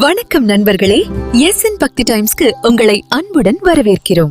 வணக்கம் நண்பர்களே. S N பக்தி டைம்ஸ்க்கு உங்களை அன்புடன் வரவேற்கிறோம்.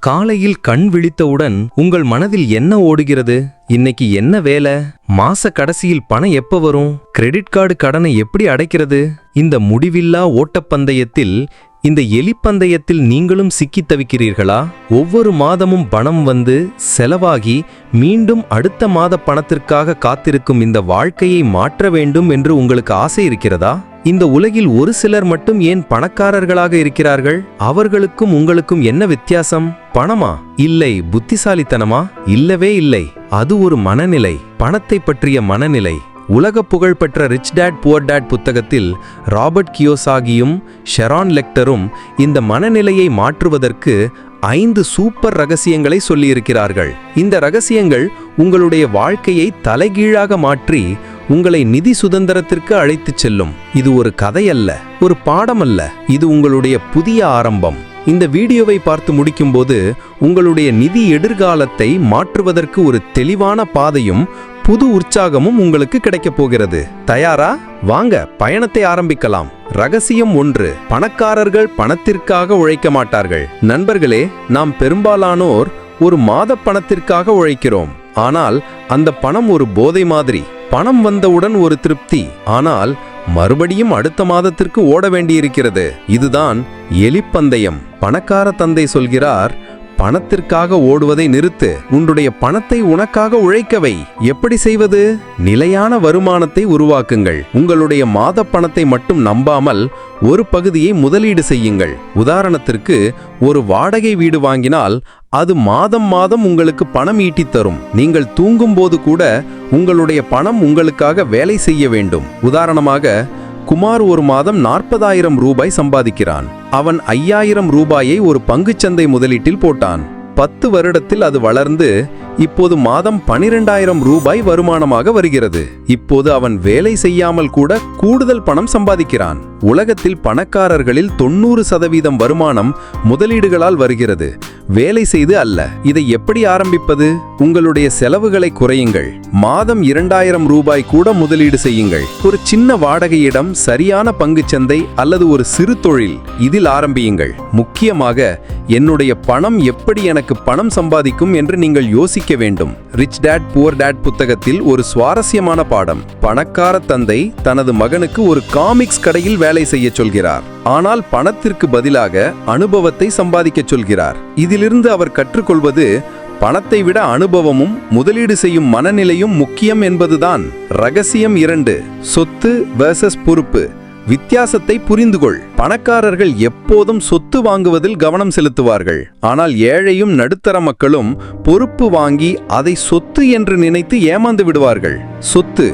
காலையில் கண் விழித்தவுடன் உங்கள் மனதில் என்ன ஓடுகிறது? இன்னைக்கு என்ன வேலை? மாச கடைசியில் பணம் எப்ப வரும்? கிரெடிட் கார்டு கடனை எப்படி அடைக்கிறது? இந்த முடிவில்லா ஓட்டப்பந்தயத்தில் இந்த எலிப்பந்தயத்தில் நீங்களும் சிக்கித் தவிக்கிறீர்களா? ஒவ்வொரு மாதமும் பணம் வந்து செலவாகி மீண்டும் அடுத்த மாத பணத்திற்காக காத்திருக்கும் இந்த வாழ்க்கையை மாற்ற வேண்டும் என்று உங்களுக்கு ஆசை இருக்கிறதா? இந்த உலகில் ஒரு சிலர் மட்டும் ஏன் பணக்காரர்களாக இருக்கிறார்கள்? அவர்களுக்கும் உங்களுக்கும் என்ன வித்தியாசம்? பணமா? இல்லை புத்திசாலித்தனமா? இல்லவே இல்லை. அது ஒரு மனநிலை. பணத்தை பற்றிய மனநிலை. உலக புகழ்பெற்ற ரிச் டேட் புவர் டேட் புத்தகத்தில் ராபர்ட் கியோசாகியும் ஷெரான் லெக்டரும் இந்த மனநிலையை மாற்றுவதற்கு ஐந்து சூப்பர் ரகசியங்களை சொல்லியிருக்கிறார்கள். இந்த ரகசியங்கள் உங்களுடைய வாழ்க்கையை தலைகீழாக மாற்றி உங்களை நிதி சுதந்திரத்திற்கு அழைத்துச் செல்லும். இது ஒரு கதை அல்ல ஒரு பாடம் அல்ல இது உங்களுடைய புதிய ஆரம்பம். இந்த வீடியோவை பார்த்து முடிக்கும்போது உங்களுடைய நிதி எதிர்காலத்தை மாற்றுவதற்கு ஒரு தெளிவான பாதையும் புது உற்சாகமும் உங்களுக்கு கிடைக்கப் போகிறது. தயாரா? வாங்க பயணத்தை ஆரம்பிக்கலாம். ரகசியம் ஒன்று பணக்காரர்கள் பணத்திற்காக உழைக்க மாட்டார்கள். நண்பர்களே நாம் பெரும்பாலானோர் ஒரு மாத பணத்திற்காக உழைக்கிறோம். ஆனால் அந்த பணம் ஒரு போதை மாதிரி. பணம் வந்தவுடன் ஒரு திருப்தி. ஆனால் மறுபடியும் அடுத்த மாதத்திற்கு ஓட வேண்டியிருக்கிறது. இதுதான் எலிப்பந்தயம். பணக்கார தந்தை சொல்கிறார் பணத்திற்காக ஓடுவதை நிறுத்து உன்னுடைய பணத்தை உனக்காக உழைக்கவை. எப்படி செய்வது? நிலையான வருமானத்தை உருவாக்குங்கள். உங்களுடைய மாத பணத்தை மட்டும் நம்பாமல் ஒரு பகுதியை முதலீடு செய்யுங்கள். உதாரணத்திற்கு ஒரு வாடகை வீடு வாங்கினால் அது மாதம் மாதம் உங்களுக்கு பணம் ஈட்டித் தரும். நீங்கள் தூங்கும்போது கூட உங்களுடைய பணம் உங்களுக்காக வேலை செய்ய வேண்டும். உதாரணமாக குமார் ஒரு மாதம் நாற்பதாயிரம் ரூபாய் சம்பாதிக்கிறான். அவன் ஐயாயிரம் ரூபாயை ஒரு பங்குச்சந்தை முதலீட்டில் போட்டான். பத்து வருடத்தில் அது வளர்ந்து இப்போது மாதம் பனிரெண்டாயிரம் ரூபாய் வருமானமாக வருகிறது. இப்போது அவன் வேலை செய்யாமல் கூட கூடுதல் பணம் சம்பாதிக்கிறான். உலகத்தில் பணக்காரர்களில் தொண்ணூறு சதவீதம் வருமானம் முதலீடுகளால் வருகிறது. வேலை செய்து அல்ல. இதை எப்படி ஆரம்பிப்பது? உங்களுடைய செலவுகளை குறையுங்கள். மாதம் இரண்டாயிரம் ரூபாய் கூட முதலீடு செய்யுங்கள். ஒரு சின்ன வாடகையிடம் சரியான பங்குச்சந்தை அல்லது ஒரு சிறு தொழில் இதில் ஆரம்பியுங்கள். முக்கியமாக என்னுடைய பணம் எப்படி எனக்கு பணம் சம்பாதிக்கும் என்று நீங்கள் யோசிக்க வேண்டும். ரிச் டேட் புவர் டேட் புத்தகத்தில் ஒரு சுவாரஸ்யமான பாடம். பணக்கார தந்தை தனது மகனுக்கு ஒரு காமிக்ஸ் கடையில் வேலை செய்ய சொல்கிறார். ஆனால் பணத்திற்கு பதிலாக அனுபவத்தை சம்பாதிக்க சொல்கிறார். இதிலிருந்து அவர் கற்றுக்கொள்வது பணத்தை விட அனுபவமும் முதலீடு செய்யும் மனநிலையும் முக்கியம் என்பதுதான் ரகசியம் இரண்டு. சொத்து வெர்சஸ் பொறுப்பு. வித்தியாசத்தை புரிந்துகொள். பணக்காரர்கள் எப்போதும் சொத்து வாங்குவதில் கவனம் செலுத்துவார்கள். ஆனால் ஏழையும் நடுத்தர மக்களும் பொறுப்பு வாங்கி அதை சொத்து என்று நினைத்து ஏமாந்து விடுவார்கள். சொத்து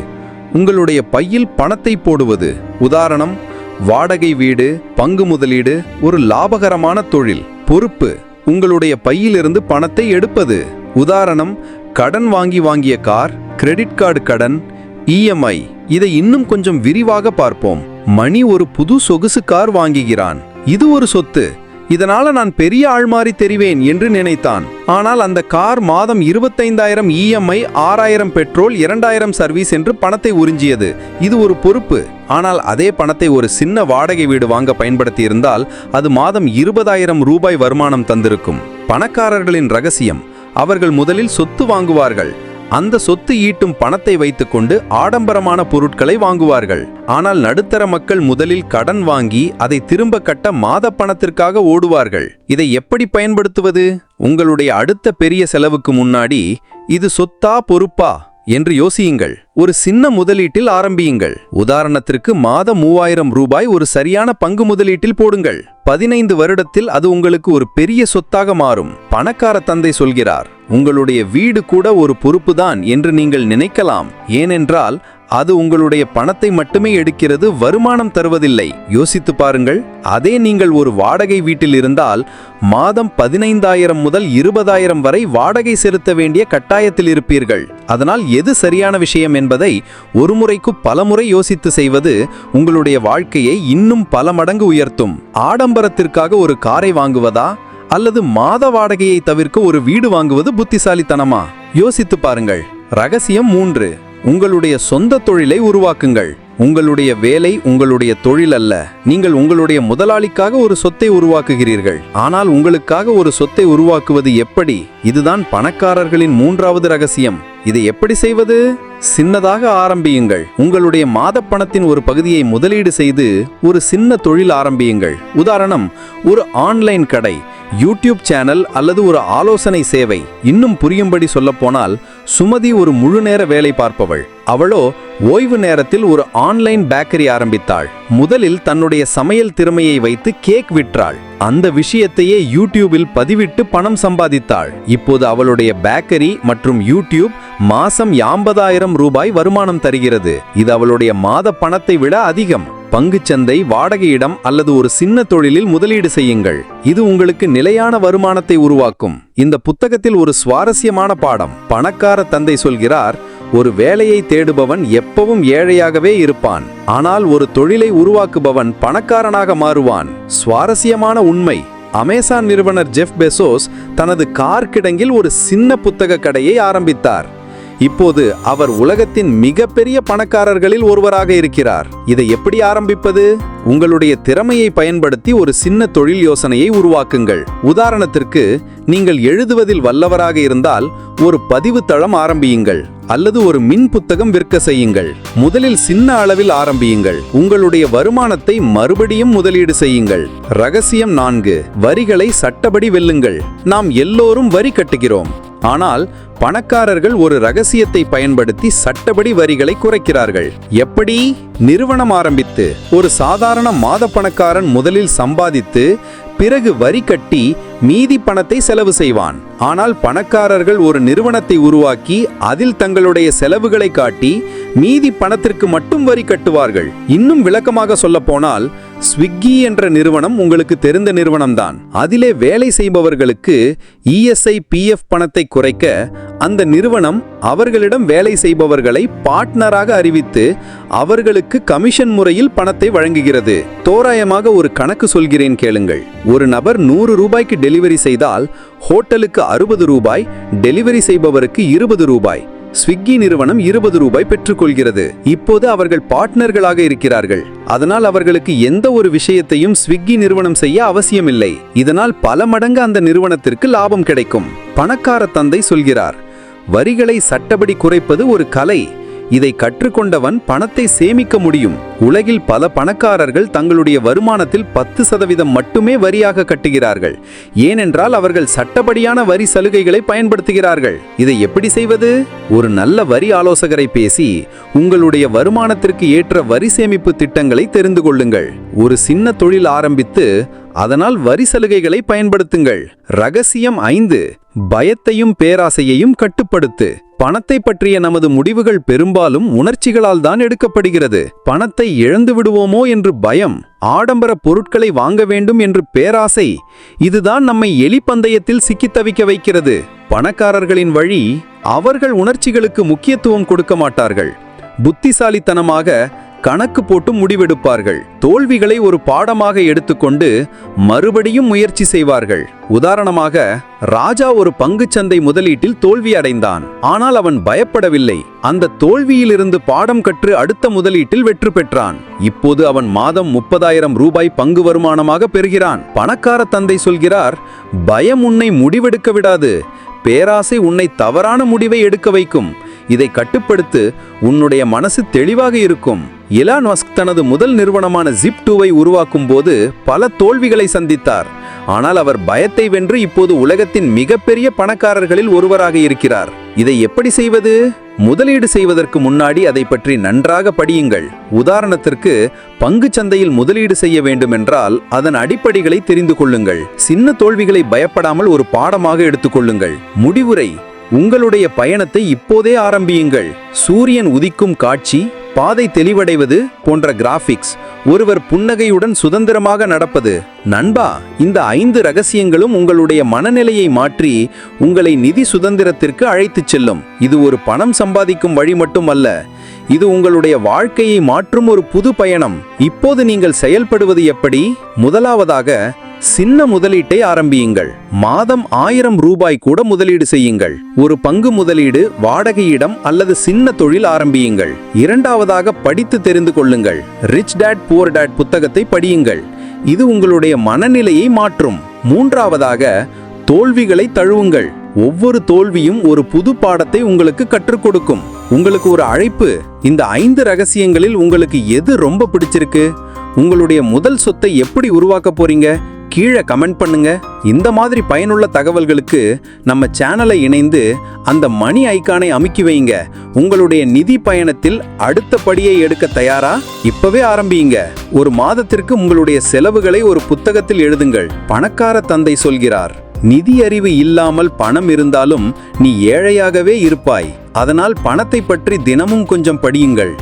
உங்களுடைய பையில் பணத்தை போடுவது. உதாரணம் வாடகை வீடு பங்கு முதலீடு ஒரு லாபகரமான தொழில். பொறுப்பு உங்களுடைய பையிலிருந்து பணத்தை எடுப்பது. உதாரணம் கடன் வாங்கி வாங்கிய கார் கிரெடிட் கார்டு கடன் இஎம்ஐ இதை இன்னும் கொஞ்சம் விரிவாக பார்ப்போம். மணி ஒரு புது சொகுசு கார் வாங்குகிறான். இது ஒரு சொத்து. இதனால நான் பெரிய ஆள்மாறி தெரிவேன் என்று நினைத்தான். ஆனால் அந்த கார் மாதம் இருபத்தைந்தாயிரம் இஎம்ஐ ஆறாயிரம் பெட்ரோல் இரண்டாயிரம் சர்வீஸ் என்று பணத்தை உறிஞ்சியது. இது ஒரு பொறுப்பு. ஆனால் அதே பணத்தை ஒரு சின்ன வாடகை வீடு வாங்க பயன்படுத்தி இருந்தால் அது மாதம் இருபதாயிரம் ரூபாய் வருமானம் தந்திருக்கும். பணக்காரர்களின் ரகசியம். அவர்கள் முதலில் சொத்து வாங்குவார்கள். அந்த சொத்து ஈட்டும் பணத்தை வைத்துக்கொண்டு ஆடம்பரமான பொருட்களை வாங்குவார்கள். ஆனால் நடுத்தர மக்கள் முதலில் கடன் வாங்கி அதை திரும்ப கட்ட மாத பணத்திற்காக ஓடுவார்கள். இதை எப்படி பயன்படுத்துவது? உங்களுடைய அடுத்த பெரிய செலவுக்கு முன்னாடி இது சொத்தா பொறுப்பா? என்று யோசியுங்கள். ஒரு சின்ன முதலீட்டில் ஆரம்பியுங்கள். உதாரணத்திற்கு மாதம் மூவாயிரம் ரூபாய் ஒரு சரியான பங்கு முதலீட்டில் போடுங்கள். பதினைந்து வருடத்தில் அது உங்களுக்கு ஒரு பெரிய சொத்தாக மாறும். பணக்கார தந்தை சொல்கிறார் உங்களுடைய வீடு கூட ஒரு பொறுப்பு தான் என்று நீங்கள் நினைக்கலாம். ஏனென்றால் அது உங்களுடைய பணத்தை மட்டுமே எடுக்கிறது வருமானம் தருவதில்லை. யோசித்து பாருங்கள் அதே நீங்கள் ஒரு வாடகை வீட்டில் இருந்தால் மாதம் பதினைந்தாயிரம் முதல் இருபதாயிரம் வரை வாடகை செலுத்த வேண்டிய கட்டாயத்தில் இருப்பீர்கள். அதனால் எது சரியான விஷயம் என்பதை ஒரு முறைக்கு பலமுறை யோசித்து செய்வது உங்களுடைய வாழ்க்கையை இன்னும் பல மடங்கு உயர்த்தும். ஆடம்பரத்திற்காக ஒரு காரை வாங்குவதா? அல்லது மாத வாடகையை தவிர்க்க ஒரு வீடு வாங்குவது புத்திசாலித்தனமா? யோசித்து பாருங்கள். ரகசியம் மூன்று. உங்களுடைய சொந்த தொழிலை உருவாக்குங்கள். உங்களுடைய வேலை உங்களுடைய தொழில் அல்ல. நீங்கள் உங்களுடைய முதலாளிக்காக ஒரு சொத்தை உருவாக்குகிறீர்கள். ஆனால் உங்களுக்காக ஒரு சொத்தை உருவாக்குவது எப்படி? இதுதான் பணக்காரர்களின் மூன்றாவது ரகசியம். இதை எப்படி செய்வது? சின்னதாக ஆரம்பியுங்கள். உங்களுடைய மாத பணத்தின் ஒரு பகுதியை முதலீடு செய்து ஒரு சின்ன தொழில் ஆரம்பியுங்கள். உதாரணம் ஒரு ஆன்லைன் கடை. யூடியூப் சேனல் அல்லது ஒரு ஆலோசனை சேவை. இன்னும் புரியும்படி சொல்லப்போனால் சுமதி ஒரு முழு நேர வேலை பார்ப்பவள். அவளோ ஓய்வு நேரத்தில் ஒரு ஆன்லைன் பேக்கரி ஆரம்பித்தாள். முதலில் தன்னுடைய சமையல் திறமையை வைத்து கேக் விற்றாள். அந்த விஷயத்தையே யூடியூபில் பதிவிட்டு பணம் சம்பாதித்தாள். இப்போது அவளுடைய பேக்கரி மற்றும் யூடியூப் மாசம் யாம்பதாயிரம் ரூபாய் வருமானம் தருகிறது. இது அவளுடைய மாத பணத்தை விட அதிகம். பங்குச்சந்தை வாடகையிடம் அல்லது ஒரு சின்ன தொழிலில் முதலீடு செய்யுங்கள். இது உங்களுக்கு நிலையான வருமானத்தை உருவாக்கும். இந்த புத்தகத்தில் ஒரு சுவாரஸ்யமான பாடம். பணக்கார தந்தை சொல்கிறார் ஒரு வேலையை தேடுபவன் எப்பவும் ஏழையாகவே இருப்பான். ஆனால் ஒரு தொழிலை உருவாக்குபவன் பணக்காரனாக மாறுவான். சுவாரஸ்யமான உண்மை. அமேசான் நிறுவனர் ஜெஃப் பெசோஸ் தனது கார் கிடங்கில் ஒரு சின்ன புத்தக கடையை ஆரம்பித்தார். இப்போது அவர் உலகத்தின் மிகப்பெரிய பணக்காரர்களில் ஒருவராக இருக்கிறார். இதை எப்படி ஆரம்பிப்பது? உங்களுடைய திறமையை பயன்படுத்தி ஒரு சின்ன தொழில் யோசனையை உருவாக்குங்கள். உதாரணத்திற்கு நீங்கள் எழுதுவதில் வல்லவராக இருந்தால் ஒரு பதிவு தளம் ஆரம்பியுங்கள் அல்லது ஒரு மின் புத்தகம் விற்க செய்யுங்கள். முதலில் சின்ன அளவில் ஆரம்பியுங்கள். உங்களுடைய வருமானத்தை மறுபடியும் முதலீடு செய்யுங்கள். ரகசியம் நான்கு வரிகளை சட்டப்படி வெல்லுங்கள். நாம் எல்லோரும் வரி கட்டுகிறோம். ஆனால் பணக்காரர்கள் ஒரு ரகசியத்தை பயன்படுத்தி சட்டப்படி வரிகளை குறைக்கிறார்கள். எப்படி? நிறுவனம் ஆரம்பித்து ஒரு சாதாரண மாத பணக்காரன் முதலில் சம்பாதித்து பிறகு வரி கட்டி மீதி பணத்தை செலவு செய்வான். ஆனால் பணக்காரர்கள் ஒரு நிறுவனத்தை உருவாக்கி அதில் தங்களுடைய செலவுகளை காட்டி மீதி பணத்திற்கு மட்டும் வரி கட்டுவார்கள். இன்னும் விளக்கமாக சொல்லப்போனால் ஸ்விக்கி என்ற நிறுவனம் உங்களுக்கு தெரிந்த நிறுவனம்தான். அதிலே வேலை செய்பவர்களுக்கு இஎஸ்ஐ பிஎஃப் பணத்தை குறைக்க அந்த நிறுவனம் அவர்களிடம் வேலை செய்பவர்களை பார்ட்னராக அறிவித்து அவர்களுக்கு கமிஷன் முறையில் பணத்தை வழங்குகிறது. தோராயமாக ஒரு கணக்கு சொல்கிறேன் கேளுங்கள். ஒரு நபர் நூறு ரூபாய்க்கு டெலிவரி செய்தால் ஹோட்டலுக்கு அறுபது ரூபாய் டெலிவரி செய்பவருக்கு இருபது ரூபாய். ஸ்விக்கி நிறுவனம் இருபது ரூபாய் பெற்றுக்கொள்கிறது. இப்போது அவர்கள் பார்ட்னர்களாக இருக்கிறார்கள். அதனால் அவர்களுக்கு எந்த ஒரு விஷயத்தையும் ஸ்விக்கி நிறுவனம் செய்ய அவசியமில்லை. இதனால் பல மடங்கு அந்த நிறுவனத்திற்கு லாபம் கிடைக்கும். பணக்கார தந்தை சொல்கிறார் வரிகளை சட்டப்படி குறைப்பது ஒரு கலை. இதை கற்றுக்கொண்டவன் பணத்தை சேமிக்க முடியும். உலகில் பல பணக்காரர்கள் தங்களுடைய வருமானத்தில் பத்து சதவீதம் மட்டுமே வரியாக கட்டுகிறார்கள். ஏனென்றால் அவர்கள் சட்டப்படியான வரி சலுகைகளை பயன்படுத்துகிறார்கள். இதை எப்படி செய்வது? ஒரு நல்ல வரி ஆலோசகரை பேசி உங்களுடைய வருமானத்திற்கு ஏற்ற வரி சேமிப்பு திட்டங்களை தெரிந்து கொள்ளுங்கள். ஒரு சின்ன தொழில் ஆரம்பித்து அதனால் வரி சலுகைகளை பயன்படுத்துங்கள். ரகசியம் ஐந்து பயத்தையும் பேராசையையும் கட்டுப்படுத்து. பணத்தை பற்றிய நமது முடிவுகள் பெரும்பாலும் உணர்ச்சிகளால் தான் எடுக்கப்படுகிறது. பணத்தை இழந்து விடுவோமோ என்று பயம் ஆடம்பர பொருட்களை வாங்க வேண்டும் என்று பேராசை இதுதான் நம்மை எலிப்பந்தயத்தில் சிக்கித் தவிக்க வைக்கிறது. பணக்காரர்களின் வழி அவர்கள் உணர்ச்சிகளுக்கு முக்கியத்துவம் கொடுக்க மாட்டார்கள். புத்திசாலித்தனமாக கணக்கு போட்டு முடிவெடுப்பார்கள். தோல்விகளை ஒரு பாடமாக எடுத்துக்கொண்டு மறுபடியும் முயற்சி செய்வார்கள். உதாரணமாக ராஜா ஒரு பங்குச்சந்தை முதலீட்டில் தோல்வி அடைந்தான். ஆனால் அவன் பயப்படவில்லை. அந்த தோல்வியிலிருந்து பாடம் கற்று அடுத்த முதலீட்டில் வெற்றி பெற்றான். இப்போது அவன் மாதம் முப்பதாயிரம் ரூபாய் பங்கு வருமானமாக பெறுகிறான். பணக்கார தந்தை சொல்கிறார் பயம் உன்னை முடிவெடுக்க விடாது. பேராசை உன்னை தவறான முடிவை எடுக்க வைக்கும். இதை கட்டுப்படுத்து உன்னுடைய மனசு தெளிவாக இருக்கும். எலான் மஸ்க் தனது முதல் நிறுவனமான ஜிப் டூவை உருவாக்கும் போது பல தோல்விகளை சந்தித்தார். ஆனால் அவர் பயத்தை வென்று இப்போது உலகத்தின் மிகப்பெரிய பணக்காரர்களில் ஒருவராக இருக்கிறார். இதை எப்படி செய்வது? முதலீடு செய்வதற்கு முன்னாடி அதை பற்றி நன்றாக படியுங்கள். உதாரணத்திற்கு பங்கு சந்தையில் முதலீடு செய்ய வேண்டுமென்றால் அதன் அடிப்படைகளை தெரிந்து கொள்ளுங்கள். சின்ன தோல்விகளை பயப்படாமல் ஒரு பாடமாக எடுத்துக்கொள்ளுங்கள் முடிவுரை உங்களுடைய பயணத்தை இப்போதே ஆரம்பியுங்கள். சூரியன் உதிக்கும் காட்சி பாதை தெளிவடைவது போன்ற கிராஃபிக்ஸ் ஒருவர் புன்னகையுடன் சுதந்திரமாக நடப்பது. நண்பா இந்த ஐந்து ரகசியங்களும் உங்களுடைய மனநிலையை மாற்றி உங்களை நிதி சுதந்திரத்திற்கு அழைத்துச் செல்லும். இது ஒரு பணம் சம்பாதிக்கும் வழி மட்டுமல்ல இது உங்களுடைய வாழ்க்கையை மாற்றும் ஒரு புது பயணம். இப்போது நீங்கள் செயல்படுவது எப்படி? முதலாவதாக சின்ன முதலீட்டை ஆரம்பியுங்கள். மாதம் ஆயிரம் ரூபாய் கூட முதலீடு செய்யுங்கள். ஒரு பங்கு முதலீடு வாடகையிடம் அல்லது சின்ன தொழில் ஆரம்பியுங்கள். இரண்டாவதாக படித்து தெரிந்து கொள்ளுங்கள். ரிச் டேட் புவர் டேட் புத்தகத்தை படியுங்கள். இது உங்களுடைய மனநிலையை மாற்றும். மூன்றாவதாக தோல்விகளை தழுவுங்கள். ஒவ்வொரு தோல்வியும் ஒரு புது பாடத்தை உங்களுக்கு கற்றுக் கொடுக்கும். உங்களுக்கு ஒரு அழைப்பு. இந்த ஐந்து ரகசியங்களில் உங்களுக்கு எது ரொம்ப பிடிச்சிருக்கு? உங்களுடைய முதல் சொத்தை எப்படி உருவாக்க போறீங்க? கீழே கமெண்ட் பண்ணுங்க. இந்த மாதிரி பயனுள்ள தகவல்களுக்கு நம்ம சேனலை இணைந்து அந்த மணி ஐகானை அமுக்கி வைங்க. உங்களுடைய நிதி பயணத்தில் அடுத்த படியை எடுக்க தயாரா? இப்பவே ஆரம்பியுங்க ஒரு மாதத்திற்கு உங்களுடைய செலவுகளை ஒரு புத்தகத்தில் எழுதுங்கள். பணக்கார தந்தை சொல்கிறார் நிதி அறிவு இல்லாமல் பணம் இருந்தாலும் நீ ஏழையாகவே இருப்பாய். அதனால் பணத்தை பற்றி தினமும் கொஞ்சம் படியுங்கள்.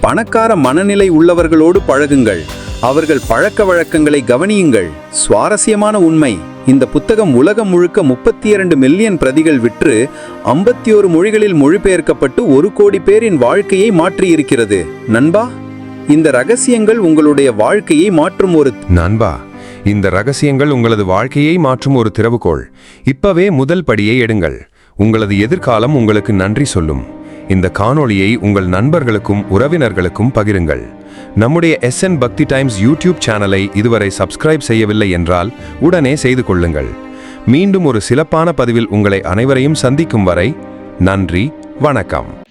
பணக்கார மனநிலை உள்ளவர்களோடு பழகுங்கள். அவர்கள் பழக்க வழக்கங்களை கவனியுங்கள். சுவாரஸ்யமான உண்மை. இந்த புத்தகம் உலகம் முழுக்க முப்பத்தி இரண்டு மில்லியன் பிரதிகள் விற்று ஐம்பத்தி ஒரு மொழிகளில் மொழிபெயர்க்கப்பட்டு ஒரு கோடி பேரின் வாழ்க்கையை மாற்றியிருக்கிறது. நண்பா இந்த ரகசியங்கள் உங்களுடைய வாழ்க்கையை மாற்றும் ஒரு நண்பா இந்த ரகசியங்கள் உங்களது வாழ்க்கையை மாற்றும் ஒரு திறவுகோள். இப்பவே முதல் படியை எடுங்கள். உங்களது எதிர்காலம் உங்களுக்கு நன்றி சொல்லும். இந்த காணொளியை உங்கள் நண்பர்களுக்கும் உறவினர்களுக்கும் பகிருங்கள். நம்முடைய எஸ்என் பக்தி டைம்ஸ் யூடியூப் சேனலை இதுவரை சப்ஸ்கிரைப் செய்யவில்லை என்றால் உடனே செய்து கொள்ளுங்கள். மீண்டும் ஒரு சிறப்பான பதிவில் உங்களை அனைவரையும் சந்திக்கும் வரை நன்றி வணக்கம்.